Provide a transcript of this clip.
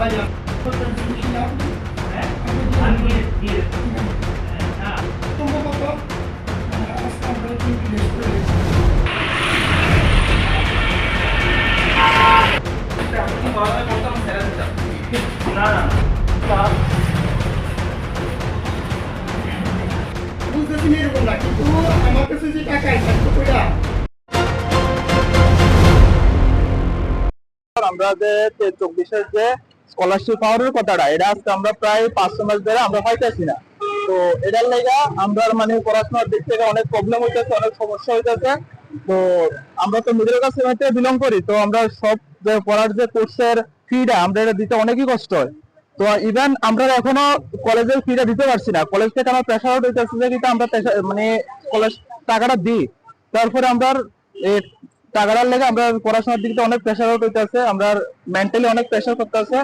trabalhar. Tomou cocô, elas estão dando um bilhete pra ele. বুঝতেছি এরকম না কিন্তু আমার কাছে যে টাকা থাকতো কইরা আমরা যে চব্বিশের যে স্কলারশিপ পাওয়ার কথাটা, এটা আজকে আমরা প্রায় পাঁচশো মাস ধরে আমরা পাইতেছি না। তো এটার লেগা আমরা মানে পড়াশোনার দিক থেকে অনেক প্রবলেম হইতেছে, অনেক সমস্যা হইতেছে। তো আমরা তো মিডল ক্লাস ফ্যামিলিতে বিলং করি, তো আমরা সব যে পড়ার যে কোর্সের ফিটা আমরা এটা দিতে অনেকই কষ্ট হয়। তো ইভেন আমরা এখনও কলেজের ফিটা দিতে পারছি না। কলেজ থেকে আমার প্রেশার আউট হইতেছে যে কিন্তু আমরা মানে কলেজ টাকাটা দিই। তারপরে আমরা টাকাটার লেগে আমরা পড়াশোনার দিক দিয়ে অনেক প্রেশার আউট হইতেছে আমরা মেন্টালি অনেক প্রেশার করতেছে